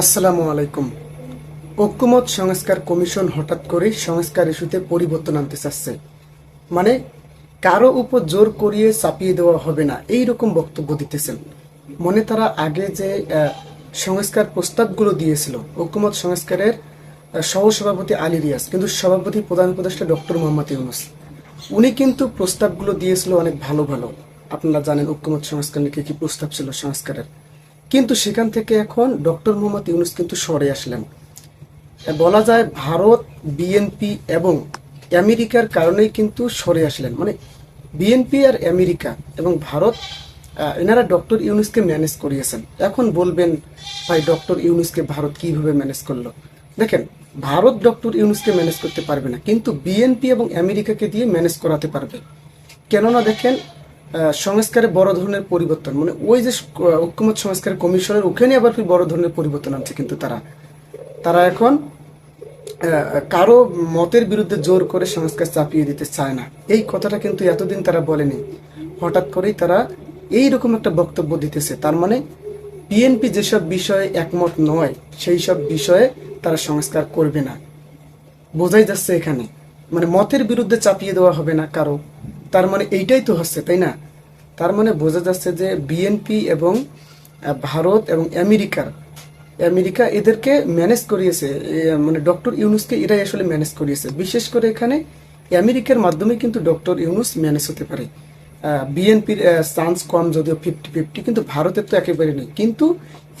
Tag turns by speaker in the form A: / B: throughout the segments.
A: আসসালামু আলাইকুম। ঐক্যমত সংস্কার কমিশন হঠাৎ করে সংস্কার ইস্যুতে পরিবর্তন আনতে চাচ্ছে। মানে কারও উপর জোর করিয়ে চাপিয়ে দেওয়া হবে না, এই রকম বক্তব্য দিতেছেন। মনে তারা আগে যে সংস্কার প্রস্তাবগুলো দিয়েছিল, ঐক্যমত সংস্কারের সহসভাপতি আলী রিয়াজ, কিন্তু সভাপতি প্রধান উপদেষ্টা ডক্টর মোহাম্মদ ইউনুস, উনি কিন্তু প্রস্তাবগুলো দিয়েছিল অনেক ভালো ভালো। আপনারা জানেন ঐক্যমত সংস্কার নিয়ে কি প্রস্তাব ছিল সংস্কারের। কিন্তু সেখান থেকে এখন ডক্টর মোহাম্মদ ইউনুস কিন্তু সরে আসলেন। বলা যায় ভারত বিএনপি এবং আমেরিকার কারণেই কিন্তু সরে আসলেন। মানে বিএনপি আর আমেরিকা এবং ভারত এনারা ডক্টর ইউনুসকে ম্যানেজ করিয়েছেন। এখন বলবেন, ভাই, ডক্টর ইউনুসকে ভারত কীভাবে ম্যানেজ করল? দেখেন, ভারত ডক্টর ইউনুসকে ম্যানেজ করতে পারবে না, কিন্তু বিএনপি এবং আমেরিকাকে দিয়ে ম্যানেজ করাতে পারবে। কেননা দেখেন সংস্কারে বড় ধরনের পরিবর্তন। মানে ওই যে ঐক্যমত সংস্কার কমিশনের ওখানে আবার ফির বড় ধরনের পরিবর্তন আনছে কিন্তু তারা। তারা এখন কারও মতের বিরুদ্ধে জোর করে সংস্কার চাপিয়ে দিতে চায় না। এই কথাটা কিন্তু এতদিন তারা বলেনি। হঠাৎ করেই তারা এই রকম একটা বক্তব্য দিতেছে। তার মানে বিএনপি যেসব বিষয়ে একমত নয়, সেই সব বিষয়ে তারা সংস্কার করবে না। বোঝাই যাচ্ছে এখানে। মানে মতের বিরুদ্ধে চাপিয়ে দেওয়া হবে না কারও। তার মানে এইটাই তো হচ্ছে, তাই না? তার মানে বোঝা যাচ্ছে যে বিএনপি এবং ভারত এবং আমেরিকার, আমেরিকা এদেরকে ম্যানেজ করিয়েছে মানে ডক্টর ইউনুসকে এরাই আসলে ম্যানেজ করিয়েছে। বিশেষ করে এখানে আমেরিকার মাধ্যমে কিন্তু ডক্টর ইউনুস ম্যানেজ হতে পারে। বিএনপির চান্স কম যদিও ফিফটি ফিফটি কিন্তু ভারতের তো একেবারে নেই। কিন্তু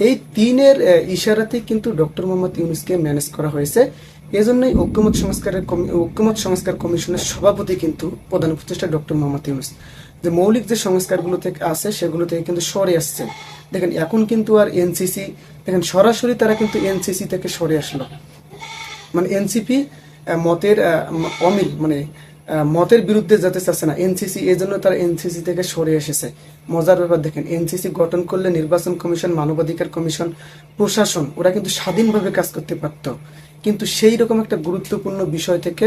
A: এই তিনের আহ, ইশারাতেই কিন্তু ডক্টর মোহাম্মদ ইউনুসকে ম্যানেজ করা হয়েছে। এজন্যই ঐক্যমত সংস্কারের ঐক্যমত সংস্কার কমিশনের সভাপতি কিন্তু প্রধান উপদেষ্টা ডক্টর মোহাম্মদ ইউনুস। যে মৌলিক যে সংস্কারগুলো থেকে আছে সেগুলো থেকে কিন্তু সরে আসছে। দেখেন এখন কিন্তু আর এনসিসি দেখেন সরাসরি তারা কিন্তু এনসিসি থেকে সরে আসলো। মানে এনসিপি মতের অমিল মানে মতের বিরুদ্ধে যেতে চাচ্ছে না। এনসিসি, এই জন্য তারা এনসিসি থেকে সরে এসেছে। মজার ব্যাপার দেখেন, এনসিসি গঠন করলে নির্বাচন কমিশন, মানবাধিকার কমিশন, প্রশাসন, ওরা কিন্তু স্বাধীনভাবে কাজ করতে পারত। কিন্তু সেই রকম একটা গুরুত্বপূর্ণ বিষয় থেকে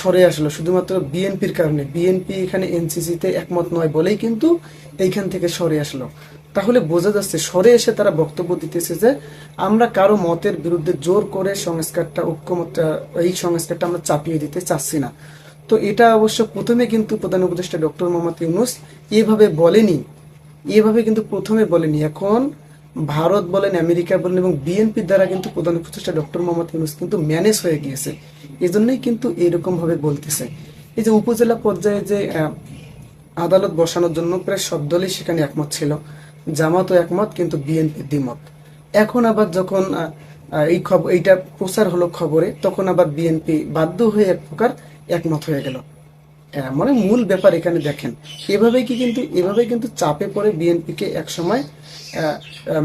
A: সরে আসলো। শুধুমাত্র বিএনপির কারণে। বিএনপি এখানে এনসিসিতে একমত নয় বলেই কিন্তু এইখান থেকে সরে আসলো। তাহলে বোঝা যাচ্ছে, সরে এসে তারা বক্তব্য দিতেছে যে, আমরা কারও মতের বিরুদ্ধে জোর করে সংস্কারটা ঐক্যমত এই সংস্কারটা আমরা চাপিয়ে দিতে চাচ্ছি না। তো এটা অবশ্য প্রথমে কিন্তু প্রধান উপদেষ্টা ডক্টর মোহাম্মদ ইউনুস এভাবে বলেনি, এভাবে কিন্তু প্রথমে বলেনি। এখন ভারত বলেন, আমেরিকা বলেন এবং বিএনপির দ্বারা কিন্তু প্রধান উপদেষ্টা ডক্টর মোহাম্মদ ইউনুস কিন্তু ম্যানেজ হয়ে গিয়েছে। এজন্যই কিন্তু এরকম ভাবে বলতেছে। এই যে উপজেলা পর্যায়ে যে আদালত বসানোর জন্য প্রায় সব দলই সেখানে একমত ছিল। জামাতও একমত, কিন্তু বিএনপি দ্বিমত। এখন আবার যখন এই খবর এইটা প্রচার হলো খবরে, তখন আবার বিএনপি বাধ্য হয়ে এক প্রকার একমত হয়ে গেল। মানে মূল ব্যাপার এখানে দেখেন। এভাবে কি কিন্তু, এভাবে কিন্তু চাপে পড়ে বিএনপিকে এক সময়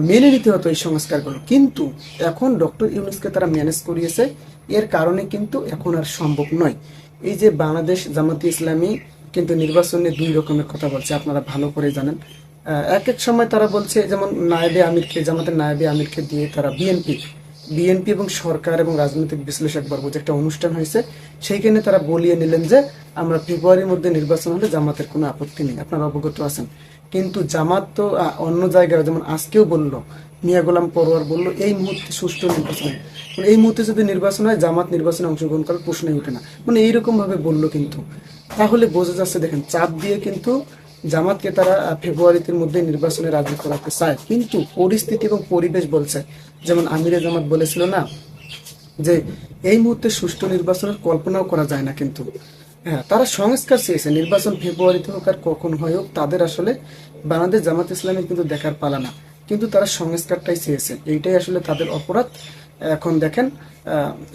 A: মেনে নিতে হতো এই সংস্কারগুলো। কিন্তু এখন ডক্টর ইউনুসকে তারা ম্যানেজ করিয়েছে, এর কারণে কিন্তু এখন আর সম্ভব নয়। এই যে বাংলাদেশ জামাতি ইসলামী কিন্তু নির্বাচনে দুই রকমের কথা বলছে, আপনারা ভালো করে জানেন। এক এক সময় তারা বলছে, যেমন নায়েবে আমিরকে, জামাতের নায়েবে আমিরকে দিয়ে তারা বিএনপি বিএনপি এবং সরকার এবং রাজনৈতিক বিশ্লেষক বর্গ যে একটা অনুষ্ঠান হয়েছে, সেইখানে তারা বলিয়ে নিলেন যে আমরা ফেব্রুয়ারির মধ্যে নির্বাচন হলে জামাতের কোনো আপত্তি নেই। আপনারা অবগত আছেন। কিন্তু জামাত তো অন্য জায়গায়, যেমন আজকেও বলল, মিয়া গোলাম পরোয়ার বলল, এই মুহূর্তে সুষ্ঠু নির্বাচন মানে এই মুহূর্তে যদি নির্বাচন হয়, জামাত নির্বাচনে অংশগ্রহণ করার প্রশ্নই ওঠে না। মানে এইরকম ভাবে বলল কিন্তু। তাহলে বোঝা যাচ্ছে, দেখেন, চাপ দিয়ে কিন্তু জামাতকে তারা ফেব্রুয়ারিতে মধ্যে নির্বাচনে রাজি করাতে চায়। কিন্তু পরিস্থিতি এবং পরিবেশ বলছে, যেমন আমিরে জামাত বলেছিল না, যে এই মুহূর্তে সুষ্ঠু নির্বাচনের কল্পনাও করা যায় না কিন্তু। হ্যাঁ তারা সংস্কার চেয়েছে, নির্বাচন ফেব্রুয়ারিতে হোক আর কখন হয় হোক, তাদের আসলে বাংলাদেশ জামাত ইসলামের কিন্তু দেখার পালা না। কিন্তু তারা সংস্কারটাই চেয়েছে, এইটাই আসলে তাদের অপরাধ। এখন দেখেন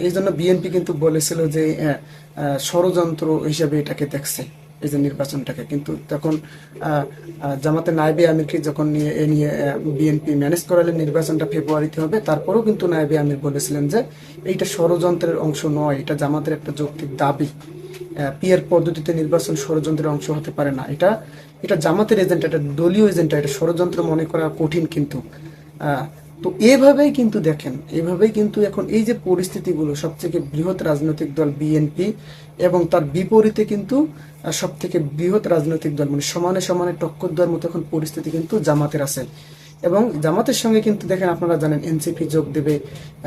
A: এই জন্য বিএনপি কিন্তু বলেছিল যে ষড়যন্ত্র হিসাবে এটাকে দেখছে। এই যে নির্বাচনটাকে। কিন্তু তখন জামাতে নাইবে আমিরকে যখন নিয়ে, এ নিয়ে বিএনপি ম্যানেজ করালে নির্বাচনটা ফেব্রুয়ারিতে হবে, তারপরেও কিন্তু নাইবে আমির বলেছিলেন যে, এইটা ষড়যন্ত্রের অংশ নয়, এটা জামাতের একটা যৌক্তিক দাবি। পিয়ার পদ্ধতিতে নির্বাচন ষড়যন্ত্রের অংশ হতে পারে না। এটা এটা জামাতের এজেন্ট এটা দলীয় এজেন্ট এটা ষড়যন্ত্র মনে করা কঠিন কিন্তু। তো এভাবেই কিন্তু দেখেন, এভাবেই কিন্তু এখন এই যে পরিস্থিতিগুলো, সবথেকে বৃহৎ রাজনৈতিক দল বিএনপি এবং তার বিপরীতে কিন্তু সব থেকে বৃহৎ রাজনৈতিক দল মানে সমানে সমানে টক্কর দেওয়ার মতো এখন পরিস্থিতি কিন্তু জামাতের আছে। এবং জামাতের সঙ্গে কিন্তু দেখেন আপনারা জানেন, এনসিপি যোগ দেবে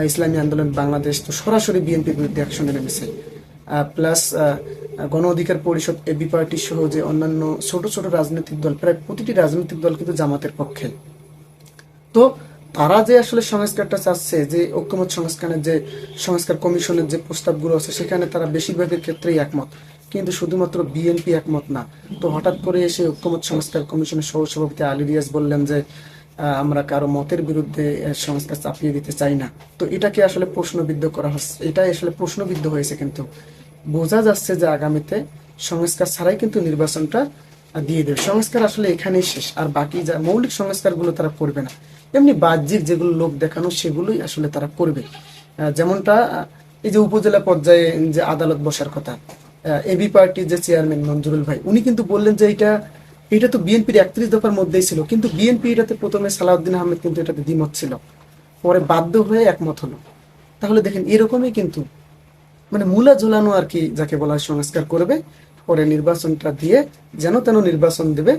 A: ইসলামী আন্দোলন, বাংলাদেশ তো সরাসরি বিএনপির বিরুদ্ধে অ্যাকশনে নেমেছে। প্লাস গণ অধিকার পরিষদ, এবি পার্টি সহ যে অন্যান্য ছোট ছোট রাজনৈতিক দল, প্রায় প্রতিটি রাজনৈতিক দল কিন্তু জামাতের পক্ষে। তো তারা যে আসলে সংস্কারটা চাচ্ছে, যে ঐক্যমত সংস্কারের যে সংস্কার কমিশনের যে প্রস্তাবগুলো আছে, সেখানে তারা বেশিরভাগের ক্ষেত্রেই একমত। কিন্তু শুধুমাত্র বিএনপি একমত না। তো হঠাৎ করে এসে ঐক্যমত সংস্কার কমিশনের সহ সভাপতি আলী রিয়াজ বললেন যে আমরা কারও মতের বিরুদ্ধে সংস্কার চাপিয়ে দিতে চাই না। তো এটাকে আসলে প্রশ্নবিদ্ধ করা হচ্ছে। এটাই আসলে প্রশ্নবিদ্ধ হয়েছে কিন্তু। বোঝা যাচ্ছে যে আগামীতে সংস্কার ছাড়াই কিন্তু নির্বাচনটা দিয়ে দেবে। সংস্কার আসলে এখানেই শেষ। আর বাকি যা মৌলিক সংস্কারগুলো তারা করবে না। এমনি বাহ্যিক যেগুলো লোক দেখানো, সেগুলোই আসলে তারা করবে। যেমনটা এই যে উপজেলা পর্যায়ে যে আদালত বসার কথা এবি পার্টির যে চেয়ারম্যান মঞ্জুরুল ভাই, উনি কিন্তু বললেন যে এটা এটা তো বিএনপির একত্রিশ দফার মধ্যেই ছিল, কিন্তু বিএনপি এটাতে প্রথমে সালাউদ্দিন আহমেদ কিন্তু এটাতে দ্বিমত ছিল। পরে বাধ্য হয়ে একমত হলো। তাহলে দেখেন, এরকমই কিন্তু মানে মূলা ঝোলানো আর কি যাকে বলা সংস্কার করবে, পরে নির্বাচনটা দিয়ে যেন তেন নির্বাচন দেবে।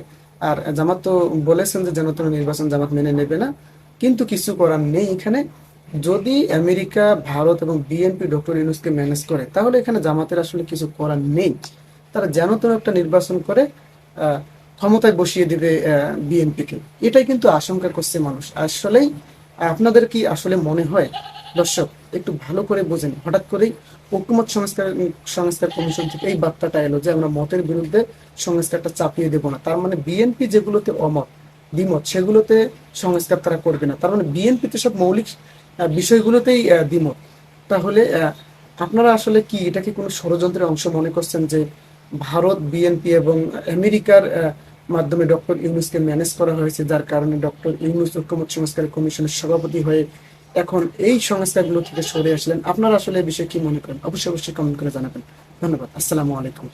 A: আর জামাত তো বলেছেন যে যেন তেন নির্বাচন জামাত মেনে নেবে না, কিন্তু কিছু করার নেই এখানে। যদি আমেরিকা, ভারত এবং বিএনপি ডক্টর ইউনুসকে ম্যানেজ করে, তাহলে এখানে জামাতের আসলে কিছু করার নেই। তারা যেন তেন একটা নির্বাচন করে ক্ষমতায় বসিয়ে দিবে বিএনপিকে। এটাই কিন্তু আশঙ্কা করছে মানুষ। আসলেই আপনাদের কি আসলে মনে হয়? দর্শক, একটু ভালো করে বোঝেন। হঠাৎ করেই ঐক্যমত সংস্কার সংস্কার কমিশন থেকে এই বার্তাটা এলো যে, আমরা মতের বিরুদ্ধে সংস্কারটা চাপিয়ে দেব না। তার মানে বিএনপি যেগুলোতে অমত, দ্বিমত, সেগুলোতে সংস্কার তারা করবে না। তার মানে বিএনপিতে সব মৌলিক বিষয়গুলোতেই দ্বিমত। তাহলে আপনারা আসলে কি এটা কি কোনো ষড়যন্ত্রের অংশ মনে করছেন যে ভারত, বিএনপি এবং আমেরিকার মাধ্যমে ডক্টর ইউনুসকে ম্যানেজ করা হয়েছে, যার কারণে ডক্টর ইউনুস ঐক্যমত সংস্কার কমিশনের সভাপতি হয়ে এখন এই সংস্থাগুলো থেকে সরে আসলেন। আপনারা আসলে এই বিষয়ে কি মনে করেন? অবশ্যই অবশ্যই কমেন্ট করে জানাবেন। ধন্যবাদ। আসসালামু আলাইকুম।